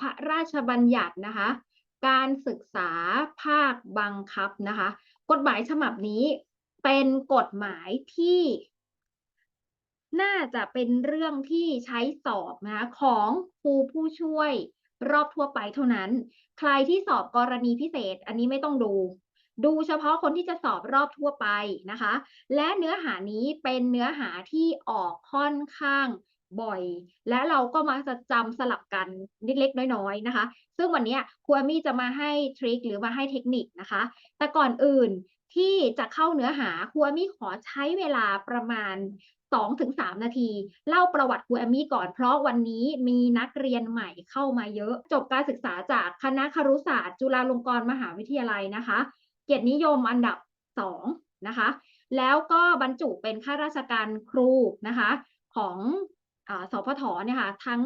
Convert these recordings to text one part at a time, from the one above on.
พระราชบัญญัตินะคะ การศึกษาภาคบังคับนะคะ กฎหมายฉบับนี้เป็นกฎหมายที่ น่าจะเป็นเรื่องที่ใช้สอบนะคะของครูผู้ช่วยรอบทั่วไปเท่านั้น ใครที่สอบกรณีพิเศษ อันนี้ไม่ต้องดู ดูเฉพาะคนที่จะสอบรอบทั่วไปนะคะ และเนื้อหานี้เป็นเนื้อหาที่ออกค่อนข้าง บ่อย และเราก็มักจะจำสลับกันนิดเล็กน้อยๆนะคะ ซึ่งวันนี้ครูอมี่จะมาให้ทริคหรือมาให้เทคนิคนะคะ แต่ก่อนอื่นที่จะเข้าเนื้อหาครูอมี่ขอใช้เวลาประมาณ2-3นาที เล่าประวัติครูอามี่ก่อนเพราะวันนี้มีนักเรียนใหม่เข้ามาเยอะ จบการศึกษาจากคณะครุศาสตร์ จุฬาลงกรณ์มหาวิทยาลัยนะคะ เกียรตินิยมอันดับ2นะคะ แล้วก็บรรจุเป็นข้าราชการครูนะคะ ของ สพทเนี่ยค่ะทั้ง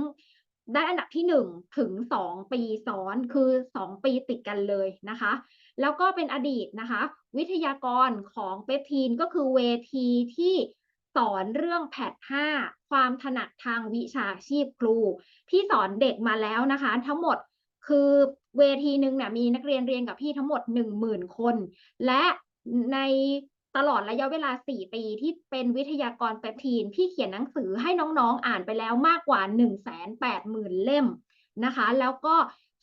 ได้อันดับที่1ถึง 2 ปีซ้อนคือ 2 ปีติดกันเลยนะคะ แล้วก็เป็นอดีตนะคะ วิทยากรของเปปทีนก็คือเวทีที่สอนเรื่องแพท5ความถนัดทางวิชาชีพครูพี่สอนเด็กมาแล้วนะคะ ทั้งหมดคือเวทีหนึ่งเนี่ยมีนักเรียนเรียนกับพี่ทั้งหมด 10,000 คน และใน ตลอดระยะเวลา 4 ปีที่เป็นวิทยากรเปปทีน พี่เขียนหนังสือให้น้องๆ อ่านไปแล้วมากกว่า 180,000 เล่มนะคะ แล้วก็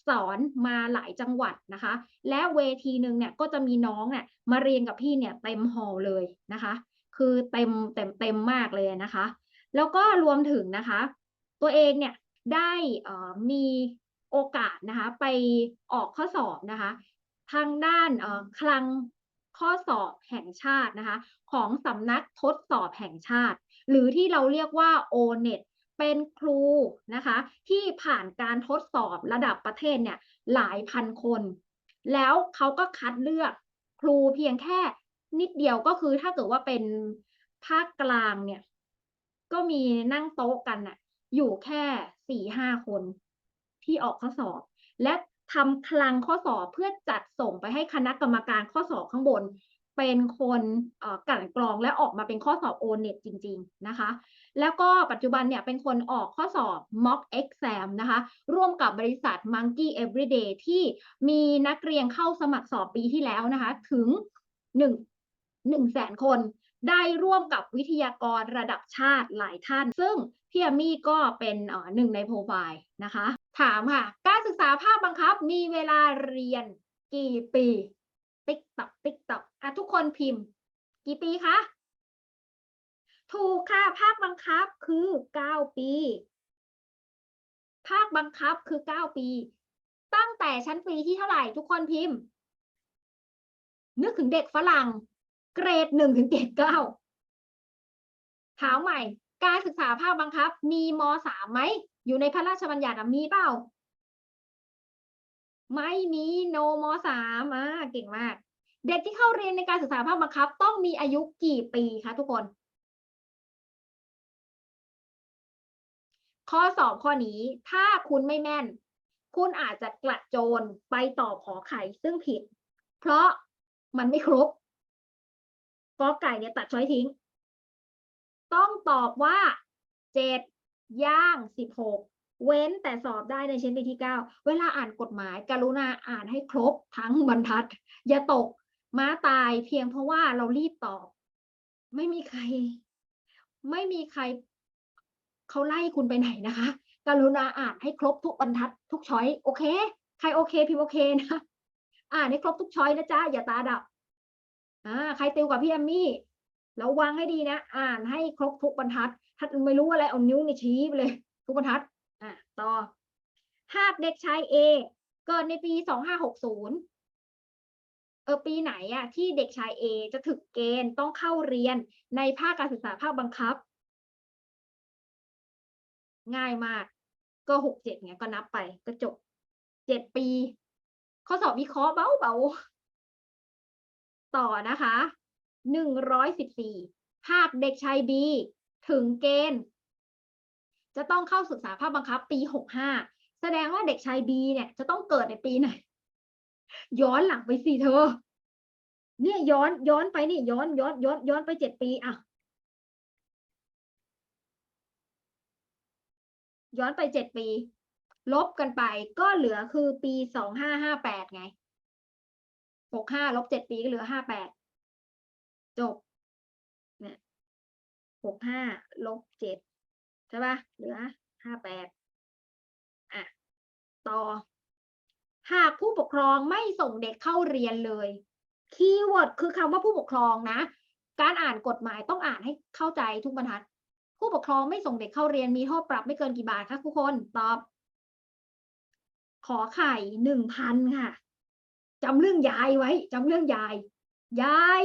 สอนมาหลายจังหวัดนะคะ และเวทีหนึ่งเนี่ยก็จะมีน้องเนี่ยมาเรียนกับพี่เนี่ยเต็มฮอลเลยนะคะ คือเต็มเต็มเต็มมากเลยนะคะ แล้วก็รวมถึงนะคะ ตัวเองเนี่ยได้มีโอกาสนะคะไปออกข้อสอบนะคะ ทางด้านคลัง ข้อสอบแห่งชาตินะคะ ของสำนักทดสอบแห่งชาติ หรือที่เราเรียกว่า O-NET เป็นครูนะคะ ที่ผ่านการทดสอบระดับประเทศเนี่ยหลายพันคน แล้วเขาก็คัดเลือกครูเพียงแค่นิดเดียวก็คือถ้าเกิดว่าเป็นภาคกลางเนี่ย ก็มีนั่งโต๊ะกันน่ะอยู่แค่สี่ห้าคนที่ออกข้อสอบ และ ทำคลังข้อสอบเพื่อจัดส่งไปให้คณะกรรมการข้อสอบข้างบน เป็นคนกลั่นกรองและออกมาเป็นข้อสอบ o n e t จริง ๆ นะคะ แล้วก็ปัจจุบันเนี่ยเป็นคนออกข้อสอบ mock exam นะคะ ร่วมกับบริษัท Monkey Everyday ที่มีนักเรียนเข้าสมัครสอบปีที่แล้วนะคะ ถึงหนึ่งหนึ่งแสนคนได้ร่วมกับวิทยากรระดับชาติหลายท่าน ซึ่งพี่อามี่ก็เป็นหนึ่งในโปรไฟล์นะคะ ถามค่ะ การศึกษาภาคบังคับมีเวลาเรียนกี่ปี ติ๊กตอกติ๊กตอกอะทุกคนพิมพ์ กี่ปีคะ ถูกค่ะ ภาคบังคับคือเก้าปี ภาคบังคับคือเก้าปี ตั้งแต่ชั้นปีที่เท่าไหร่ทุกคนพิมพ์ นึกถึงเด็กฝรั่ง เกรดหนึ่งถึงเกรดเก้าถามใหม่ การศึกษาภาคบังคับ มีมสามไหม อยู่ในพระราชบัญญัติมีเปล่า ไม่มีโนมสามอ่าเก่งมาก เด็กที่เข้าเรียนในการศึกษาภาคบังคับ ต้องมีอายุกี่ปีคะทุกคน ข้อสอบข้อนี้ถ้าคุณไม่แม่น คุณอาจจะกระโจนไปตอบขอไข่ซึ่งผิด เพราะมันไม่ครบกอไก่เนี่ยตัดช้อยทิ้ง ต้องตอบว่าเจ็ด ย่างสิบหกเว้นแต่สอบได้ในชั้นปีที่เก้าเวลาอ่านกฎหมาย กรุณาอ่านให้ครบทั้งบรรทัด อย่าตกม้าตายเพียงเพราะว่าเรารีบตอบ ไม่มีใคร ไม่มีใครเขาไล่คุณไปไหนนะคะ กรุณาอ่านให้ครบทุกบรรทัด ทุกช้อยโอเค ใครโอเคพิมพ์โอเคนะอ่านให้ครบทุกช้อยนะจ๊ะอย่าตาดับอ่าใครติวกับพี่แอมมี่ระวังให้ดีนะ อ่านให้ครบทุกบรรทัด ถ้าไม่รู้อะไรเอานิ้วในชี้ไปเลย ทุกบรรทัดอะต่อ หากเด็กชายเอเกิดในปีสองห้าหกศูนย์เออปีไหนอะที่เด็กชายเอจะถึกเกณฑ์ต้องเข้าเรียนในภาคการศึกษาภาคบังคับ ง่ายมาก ก็หกเจ็ดไงก็นับไปก็จบเจ็ดปีข้อสอบวิเคราะห์เบาเบาๆต่อนะคะหนึ่งร้อยสิบสี่หากเด็กชายบี ถึงเกณฑ์ จะต้องเข้าศึกษาภาคบังคับปีหกห้าแสดงว่าเด็กชายบีเนี่ย จะต้องเกิดในปีไหน ย้อนหลังไปสิเธอ เนี่ยย้อนย้อนไปนี่ย้อนย้อนย้อนย้อนไปเจ็ดปีอะย้อนไปเจ็ดปี ลบกันไปก็เหลือคือปีสองห้าห้าแปดไงหกห้าลบเจ็ดปีก็เหลือห้าแปดจบ หกห้าลบเจ็ดใช่ปะเหลือห้าแปดอะต่อ หากผู้ปกครองไม่ส่งเด็กเข้าเรียนเลย คีย์เวิร์ดคือคำว่าผู้ปกครองนะ การอ่านกฎหมายต้องอ่านให้เข้าใจทุกบรรทัด ผู้ปกครองไม่ส่งเด็กเข้าเรียนมีโทษปรับไม่เกินกี่บาทคะทุกคนตอบ ขอไข่หนึ่งพันค่ะจำเรื่องยายไว้จำเรื่องยาย ยาย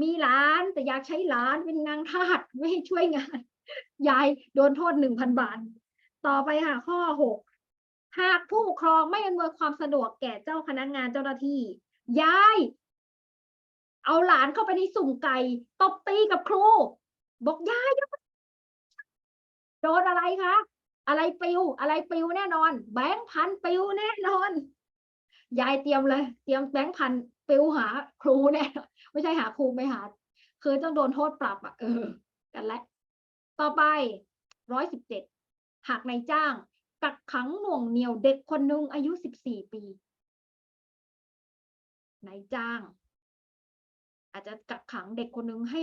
มีหลานแต่อยากใช้หลานเป็นนางทาสไม่ให้ช่วยงาน ยายโดนโทษหนึ่งพันบาท ต่อไปค่ะข้อหกหากผู้ปกครองไม่อำนวยความสะดวกแก่เจ้าพนักงานเจ้าหน้าที่ ยาย เอาหลานเข้าไปในสุ่มไก่ตบตีกับครู บอกยายย่าโดนอะไรคะอะไรปิว อะไรปิวแน่นอน แบงค์พันปิวแน่นอน ยายเตรียมเลย เตรียมแบงค์พันปิวหา ครูแน่นอน ไม่ใช่หาครูไม่หา คือต้องโดนโทษปรับอะเออ กันและ ต่อไปร้อยสิบเจ็ดหากนายจ้าง กักขังหน่วงเหนี่ยวเด็กคนหนึ่งอายุสิบสี่ปีนายจ้าง อาจจะกักขังเด็กคนหนึ่งให้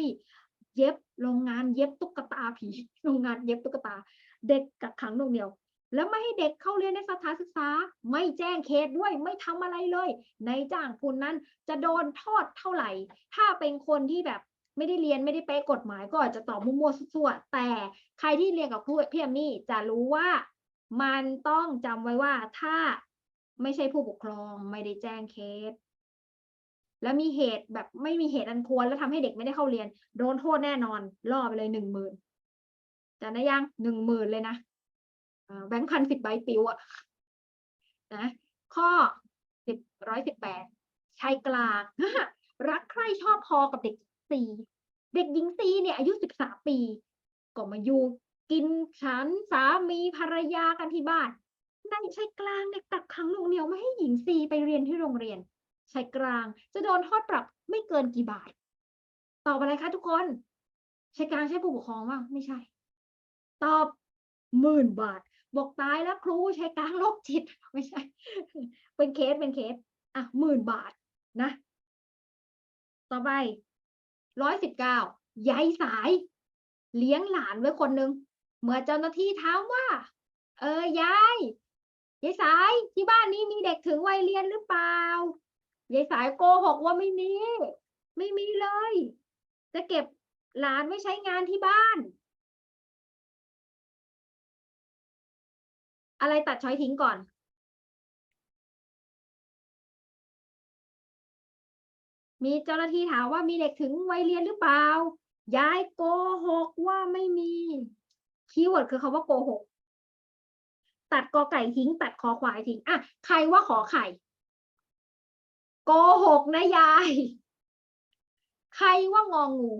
เย็บโรงงานเย็บตุ๊กตาผีโรงงานเย็บตุ๊กตา เด็กกักขังหน่วงเหนี่ยว แล้วไม่ให้เด็กเข้าเรียนในสถานศึกษา ไม่แจ้งเคสด้วยไม่ทำอะไรเลยในจ้างคุณนั้นจะโดนโทษเท่าไหร่ ถ้าเป็นคนที่แบบไม่ได้เรียนไม่ได้เป๊ะกฎหมายก็อาจจะตอบมั่วๆซั่วแต่ใครที่เรียนกับครูพี่แอมมี่จะรู้ว่ามันต้องจำไว้ว่าถ้าไม่ใช่ผู้ปกครองไม่ได้แจ้งเคส แล้วมีเหตุแบบไม่มีเหตุอันควรแล้วทำให้เด็กไม่ได้เข้าเรียน โดนโทษแน่นอนล่อไปเลยหนึ่งหมื่นจำได้ยังหนึ่งหมื่นเลยนะ แบงค์พันสิบใบปิวอะนะข้อสิบร้อยสิบแปดชายกลาง รักใครชอบพอกับเด็กซีเด็กหญิงซีเนี่ยอายุสิบสามปี ก็มาอยู่กินฉันสามีภรรยากันที่บ้านในชายกลางเนี่ยกักขังหน่วงเหนียวไม่ให้หญิงซีไปเรียนที่โรงเรียนชายกลาง จะโดนโทษปรับไม่เกินกี่บาทตอบอะไรคะทุกคนชายกลางใช่ผู้ปกครองว่าไม่ใช่ ตอบหมื่นบาท บอกตายแล้วครูใชายกลางโรคจิต ไม่ใช่ เป็นเคสเป็นเคส อะหมื่นบาทนะ ต่อไปร้อยสิบเก้ายายสาย เลี้ยงหลานไว้คนหนึ่งเมื่อเจ้าหน้าที่ถามว่า เออยายยายสายที่บ้านนี้มีเด็กถึงวัยเรียนหรือเปล่ายายสายโกหกว่าไม่มี ไม่มีเลย จะเก็บหลานไว้ใช้งานที่บ้าน อะไรตัดช้อยทิ้งก่อน มีเจ้าหน้าที่ถามว่ามีเด็กถึงวัยเรียนหรือเปล่ายายโกหกว่าไม่มี คีย์เวิร์ดคือคาว่าโกหก ตัดกอไก่ทิ้ง ตัดคอควายทิ้ง อะ ใครว่าขอไข่ โกหกนะยาย ใครว่างองู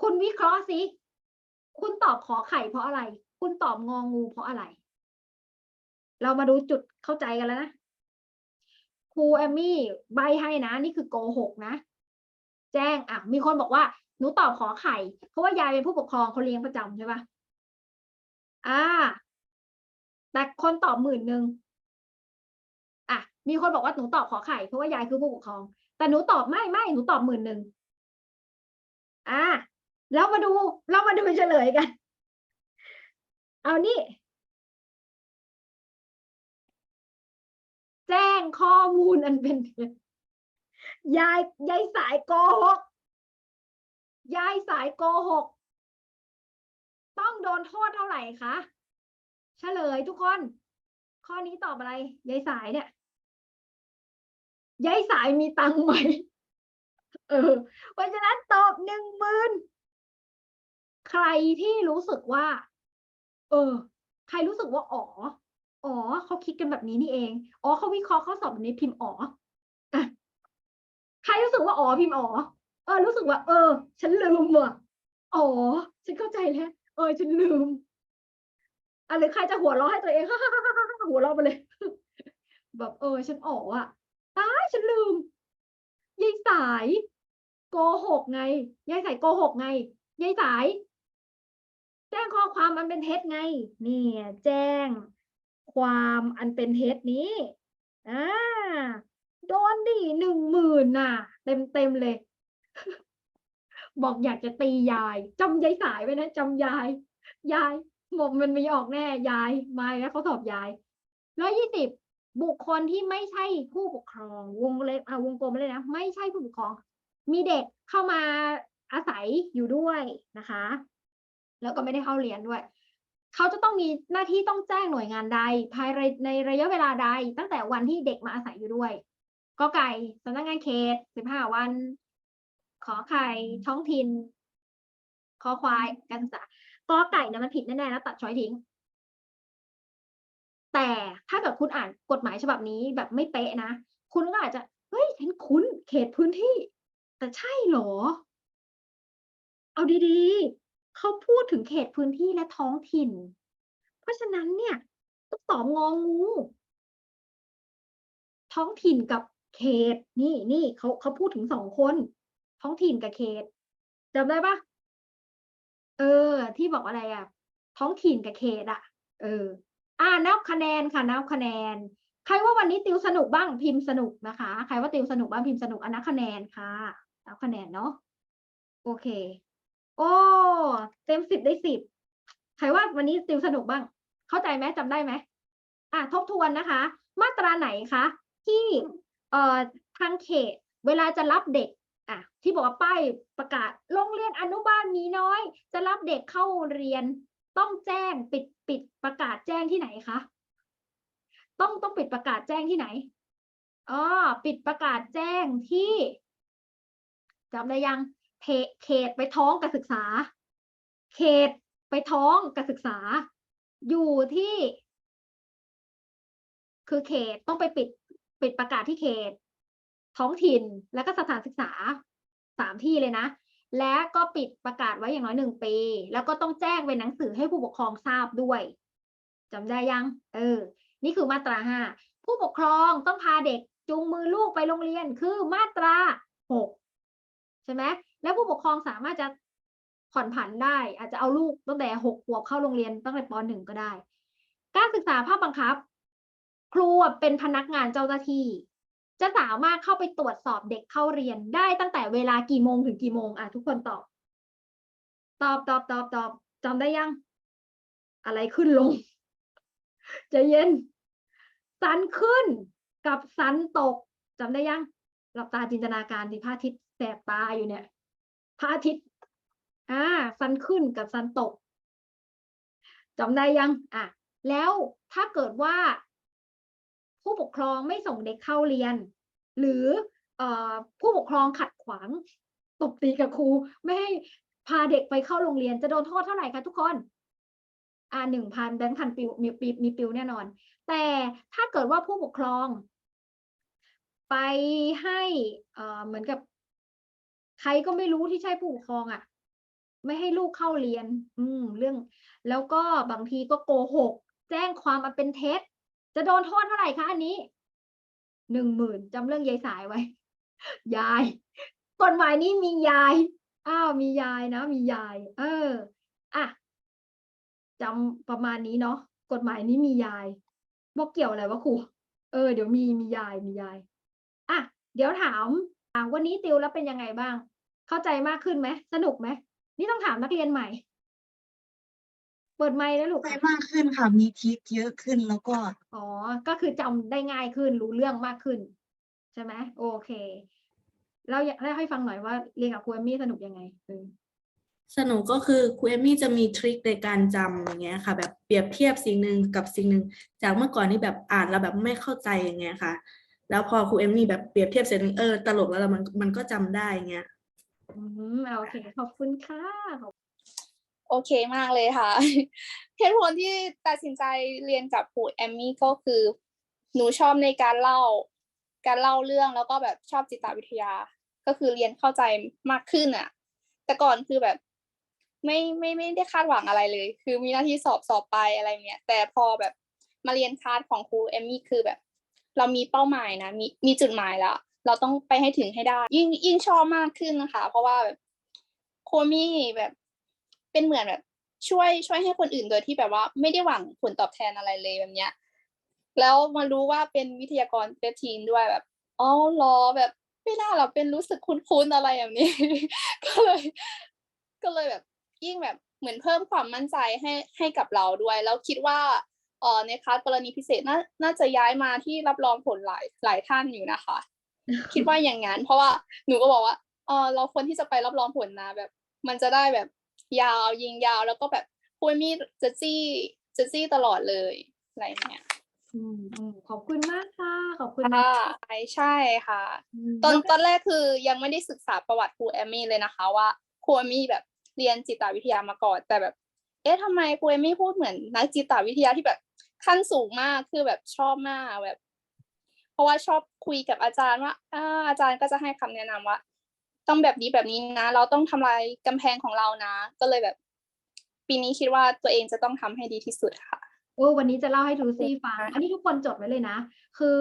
คุณวิเคราะห์สิ คุณตอบขอไข่เพราะอะไร คุณตอบงองูเพราะอะไร เรามาดูจุดเข้าใจกันแล้วนะครูแอมมี่ใบให้นะ นี่คือโกหกนะ แจ้งอะมีคนบอกว่าหนูตอบขอไข่ เพราะว่ายายเป็นผู้ปกครองเขาเลี้ยงประจำใช่ปะอ่า แต่คนตอบหมื่นหนึ่งอะ มีคนบอกว่าหนูตอบขอไข่ เพราะว่ายายคือผู้ปกครอง แต่หนูตอบไม่ไม่หนูตอบหมื่นหนึ่งอ่าแล้วมาดูเรามาดูเฉลยกัน เอานี่ จ้งข้อมูลอันเป็นเท็จยายยายสายโกหกยายสายโกหก ต้องโดนโทษเท่าไหร่คะเฉลยทุกคน ข้อนี้ตอบอะไรยายสายเนี่ยยายสายมีตังค์ไหมเออเพราะฉะนั้นตอบหนึ่งหมื่นใครที่รู้สึกว่า เออ ใครรู้สึกว่าอ๋อ อ๋อเขาคิดกันแบบนี้นี่เอง อ๋อเขาวิเคราะห์เขาสอบแบบนี้พิมพ์อ๋ออะใครรู้สึกว่าอ๋อพิมพ์อ๋อเออรู้สึกว่า เออ ฉันลืมว่ะอ๋อ ฉันเข้าใจแล้ว เออ ฉันลืมอะหรือใครจะหัวเราะให้ตัวเองหัวเราะไปเลย แบบเออ ฉันอ๋ออะตายฉันลืมยายสายโกหกไงยายสายโกหกไงยายสาย แจ้งข้อความมันเป็นเท็จไง เนี่ย แจ้ง ความอันเป็นเท็จนี้อ่าโดนดิหนึ่งหมื่นน่ะ เต็มเต็มเลย บอกอยากจะตียายจำยายสายไว้นะจำยาย ยายบอกมันไมีออกแน่ยายมาแล้วเขาสอบยายร้อยยี่สิบบุคคลที่ไม่ใช่ผู้ปกครอง วงเล็บอะวงกลมเลยนะไม่ใช่ผู้ปกครอง มีเด็กเข้ามาอาศัยอยู่ด้วยนะคะ แล้วก็ไม่ได้เข้าเรียนด้วย เขาจะต้องมีหน้าที่ต้องแจ้งหน่วยงานใด ภายในระยะเวลาใด ตั้งแต่วันที่เด็กมาอาศัยอยู่ด้วยกอไก่สำนักงานเขตสิบห้าวัน ขอไข่ท้องถิ่นคอควายการศึกษากอไก่เนี่ยมันผิดแน่ๆแล้วตัดช้อยทิ้ง แต่ถ้าเกิดคุณอ่านกฎหมายฉบับนี้แบบไม่เป๊ะนะ คุณก็อาจจะ เฮ้ยฉันคุ้นเขตพื้นที่ แต่ใช่เหรอ เอาดีๆ เขาพูดถึงเขตพื้นที่และท้องถิ่น เพราะฉะนั้นเนี่ยต้องตอบงองูท้องถิ่นกับเขต นี่นี่เขาเขาพูดถึงสองคน ท้องถิ่นกับเขตจำได้ปะเออ ที่บอกอะไรอะท้องถิ่นกับเขตอะเออ อ่านับคะแนนค่ะนับคะแนน ใครว่าวันนี้ติวสนุกบ้างพิมพ์สนุกนะคะ ใครว่าติวสนุกบ้างพิมพ์สนุกอันนับคะแนนค่ะนับคะแนนเนาะโอเค โอ้เต็มสิบได้สิบใครว่าวันนี้ติวสนุกบ้าง เข้าใจไหมจำได้ไหมอะทบทวนนะคะ มาตราไหนคะที่เอ่อทางเขต เวลาจะรับเด็กอะที่บอกว่าป้ายประกาศโรงเรียนอนุบาลมีน้อย จะรับเด็กเข้าเรียนต้องแจ้งปิดปิดประกาศแจ้งที่ไหนคะต้องต้องปิดประกาศแจ้งที่ไหนอ๋อปิดประกาศแจ้งที่จำได้ยัง เขตเขตไปท้องกับศึกษา เขตไปท้องกับศึกษา อยู่ที่ คือเขตต้องไปปิดปิดประกาศที่เขต ท้องถิ่นแล้วก็สถานศึกษาสามที่เลยนะ และก็ปิดประกาศไว้อย่างน้อยหนึ่งปี แล้วก็ต้องแจ้งเป็นหนังสือให้ผู้ปกครองทราบด้วยจำได้ยัง เออ นี่คือมาตราห้าผู้ปกครองต้องพาเด็กจูงมือลูกไปโรงเรียนคือมาตราหกใช่ไหม แล้วผู้ปกครองสามารถจะผ่อนผันได้ อาจจะเอาลูกตั้งแต่หกขวบเข้าโรงเรียนตั้งแต่ปหนึ่งก็ได้ การศึกษาภาคบังคับ ครูเป็นพนักงานเจ้าหน้าที่ จะสามารถเข้าไปตรวจสอบเด็กเข้าเรียนได้ตั้งแต่เวลากี่โมงถึงกี่โมงอะทุกคนตอบ ตอบตอบตอบตอบจำได้ยัง อะไรขึ้นลงใจะเย็น สันขึ้นกับสันตกจำได้ยังหลับตาจินตนาการดิพระอาทิตย์แสบตาอยู่เนี่ย ระอาทิตย์อ่าสันขึ้นกับสันตกจำได้ยังอะแล้วถ้าเกิดว่า ผู้ปกครองไม่ส่งเด็กเข้าเรียน หรือเอ่อผู้ปกครองขัดขวางตบตีกับครู ไม่ให้พาเด็กไปเข้าโรงเรียนจะโดนโทษเท่าไหร่คะทุกคนอ่าหนึ่งพันแบงค์พันปิวมีปีมีปิวแน่นอน แต่ถ้าเกิดว่าผู้ปกครอง ไปให้เอ่อเหมือนกับ ใครก็ไม่รู้ที่ใช่ผู้ปกครองอะ ไม่ให้ลูกเข้าเรียน อืม เรื่อง แล้วก็บางทีก็โกหก แจ้งความมาเป็นเท็จ จะโดนโทษเท่าไหร่คะอันนี้หนึ่งหมื่นจำเรื่องยายสายไว้ ยายกฎหมายนี้มียายอ้าวมียายนะ มียาย เอออะจำประมาณนี้เนาะกฎหมายนี้มียายบอกเกี่ยวอะไรวะครูเออเดี๋ยวมีมียายมียายอะเดี๋ยวถามวันนี้ติวแล้วเป็นยังไงบ้าง เข้าใจมากขึ้นไหมสนุกไหมนี่ต้องถามนักเรียนใหม่ เปิดไมค์แล้วลูกไปมากขึ้นค่ะ มีทริคเยอะขึ้นแล้วก็ อ๋อ ก็คือจำได้ง่ายขึ้นรู้เรื่องมากขึ้น ใช่ไหมโอเคเราอยากเล่าให้ฟังหน่อยว่าเรียนกับครูเอมมี่สนุกยังไงเออสนุกก็คือครูเอมมี่จะมีทริคในการจำอย่างเงี้ยค่ะ แบบเปรียบเทียบสิ่งหนึ่งกับสิ่งหนึ่งจากเมื่อก่อนที่แบบอ่านแล้วแบบไม่เข้าใจอย่างเงี้ยค่ะ แล้วพอครูเอมมี่แบบเปรียบเทียบเสร็จเออตลกแล้วมันมันก็จำได้อย่างเงี้ย อืมโอเค ขอบคุณค่ะขอบโอเคมากเลยค่ะเหตุผลที่ตัดสินใจเรียนกับครูแอมมี่ก็คือ หนูชอบในการเล่า การเล่าเรื่องแล้วก็แบบชอบจิตวิทยา ก็คือเรียนเข้าใจมากขึ้นอะ แต่ก่อนคือแบบไม่ไม่ไม่ได้คาดหวังอะไรเลย คือมีหน้าที่สอบสอบไปอะไรเงี้ย แต่พอแบบมาเรียนคลาสของครูแอมมี่คือแบบ เรามีเป้าหมายนะ มีมีจุดหมายแล้ว เราต้องไปให้ถึงให้ได้ ยิ่งยิ่งชอบมากขึ้นนะคะ เพราะว่าแบบโคมี่แบบเป็นเหมือนแบบ ช่วยช่วยให้คนอื่นโดยที่แบบว่าไม่ได้หวังผลตอบแทนอะไรเลยแบบเนี้ย แล้วมารู้ว่าเป็นวิทยากรเปปทีนด้วยแบบอ๋อรอแบบไม่น่าเราเป็นรู้สึกคุ้นๆอะไรแบบนี้ ก็เลย ก็เลยแบบ ยิ่งแบบเหมือนเพิ่มความมั่นใจให้ให้กับเราด้วย แล้วคิดว่าเอ่อในคลาสกรณีพิเศษน่าน่าจะย้ายมาที่รับรองผลหลายหลายท่านอยู่นะคะ คิดว่าอย่างนั้นเพราะว่าหนูก็บอกว่าเออเราควรที่จะไปรับรองผลนะแบบ มันจะได้แบบยาวยิงยาวแล้วก็แบบคุยมีจะจี้จะจี้ตลอดเลยอะไรเนี่ยอืมอืมขอบคุณมากค่ะขอบคุณค่ะมากใช่ค่ะอืมตอนแล้วตอนแรกคือยังไม่ได้ศึกษาประวัติครูแอมมี่เลยนะคะ ว่าครูแอมมี่แบบเรียนจิตวิทยามาก่อน แต่แบบ เอ๊ะทำไมครูแอมมี่พูดเหมือนนักจิตวิทยาที่แบบขั้นสูงมากคือแบบชอบมากแบบ เพราะว่าชอบคุยกับอาจารย์ว่าอ่าอาจารย์ก็จะให้คำแนะนำว่า ต้องแบบนี้แบบนี้นะ เราต้องทำลายกำแพงของเรานะ ก็เลยแบบ ปีนี้คิดว่าตัวเองจะต้องทำให้ดีที่สุดค่ะโอ้วันนี้จะเล่าให้ลูซี่ฟัง อันนี้ทุกคนจดไว้เลยนะ คือ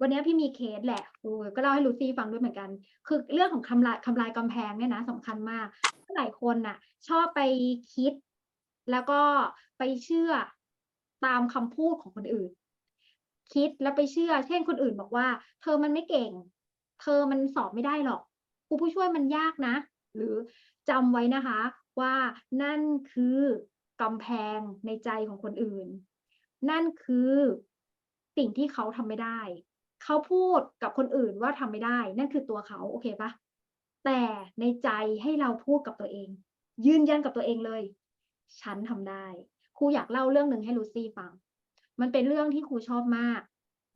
วันนี้พี่มีเคสแหละโอ้ก็เล่าให้ลูซี่ฟังด้วยเหมือนกัน คือเรื่องของทำลายทำลายกำแพงเนี่ยนะสำคัญมาก หลายคนน่ะ ชอบไปคิด แล้วก็ไปเชื่อตามคำพูดของคนอื่น คิดแล้วไปเชื่อ เช่นคนอื่นบอกว่า เธอมันไม่เก่ง เธอมันสอบไม่ได้หรอกครูผู้ช่วยมันยากนะ หรือจำไว้นะคะ ว่านั่นคือกำแพงในใจของคนอื่น นั่นคือสิ่งที่เขาทำไม่ได้ เขาพูดกับคนอื่นว่าทำไม่ได้ นั่นคือตัวเขาโอเคปะแต่ในใจให้เราพูดกับตัวเอง ยืนยันกับตัวเองเลย ฉันทำได้ครูอยากเล่าเรื่องหนึ่งให้ลูซี่ฟัง มันเป็นเรื่องที่ครูชอบมาก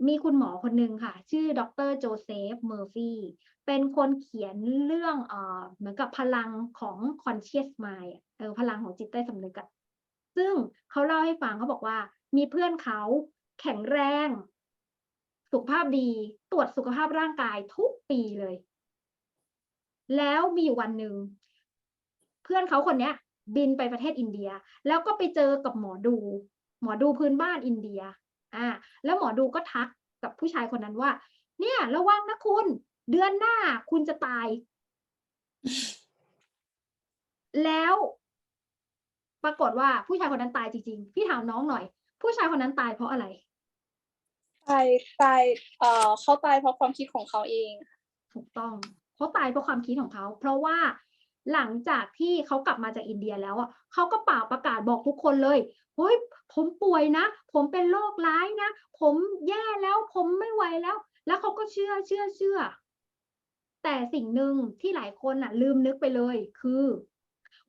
มีคุณหมอคนหนึ่งค่ะ ชื่อดรโจเซฟเมอร์ฟี่เป็นคนเขียนเรื่องเอ่อเหมือนกับพลังของ conscious mind เออพลังของจิตใต้สำนึกอะซึ่งเขาเล่าให้ฟังเขาบอกว่า มีเพื่อนเขาแข็งแรง สุขภาพดี ตรวจสุขภาพร่างกายทุกปีเลย แล้วมีวันหนึ่ง เพื่อนเขาคนเนี้ย บินไปประเทศอินเดีย แล้วก็ไปเจอกับหมอดู หมอดูพื้นบ้านอินเดียอ่าแล้วหมอดูก็ทักกับผู้ชายคนนั้นว่า เนี่ยระวังนะคุณ เดือนหน้าคุณจะตาย แล้วปรากฏว่าผู้ชายคนนั้นตายจริงๆ พี่ถามน้องหน่อย ผู้ชายคนนั้นตายเพราะอะไร ตายตายเอ่อเขาตายเพราะความคิดของเขาเอง ถูกต้องเขาตายเพราะความคิดของเขา เพราะว่าหลังจากที่เขากลับมาจากอินเดียแล้วอะเขาก็เป่าประกาศบอกทุกคนเลยเฮ้ยผมป่วยนะ ผมเป็นโรคร้ายนะ ผมแย่แล้วผมไม่ไหวแล้ว แล้วเขาก็เชื่อเชื่อเชื่อ แต่สิ่งหนึ่งที่หลายคนอะ ลืมนึกไปเลย คือ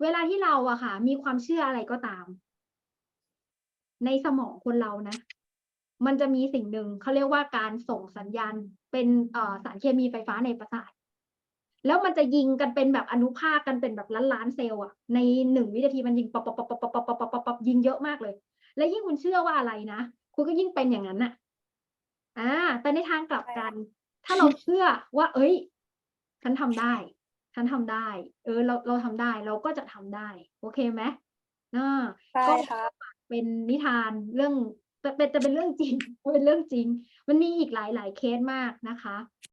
เวลาที่เราอะค่ะ มีความเชื่ออะไรก็ตาม ในสมองคนเรานะ มันจะมีสิ่งหนึ่งเขาเรียกว่าการส่งสัญญาณเป็นสารเคมีไฟฟ้าในประสาทแล้วมันจะยิงกันเป็นแบบอนุภาคกันเป็นแบบล้านล้านเซลล์อะในหนึ่งวินาทีมันยิงปอปปอบปอบปอบปอบปอบปอบยิงเยอะมากเลย และยิ่งคุณเชื่อว่าอะไรนะคุณก็ยิ่งเป็นอย่างนั้นน่ะ อ่า แต่ในทางกลับกัน ถ้าเราเชื่อว่า เอ้ยฉันทำได้ฉันทำได้ เออ เราเราทำได้เราก็จะทำได้ โอเคไหมอ่าใช่ก็ค่ะเป็นนิทานเรื่องเป็นเป็นจะเป็นเรื่องจริงเป็นเรื่องจริง มันมีอีกหลายหลายเคสมากนะคะ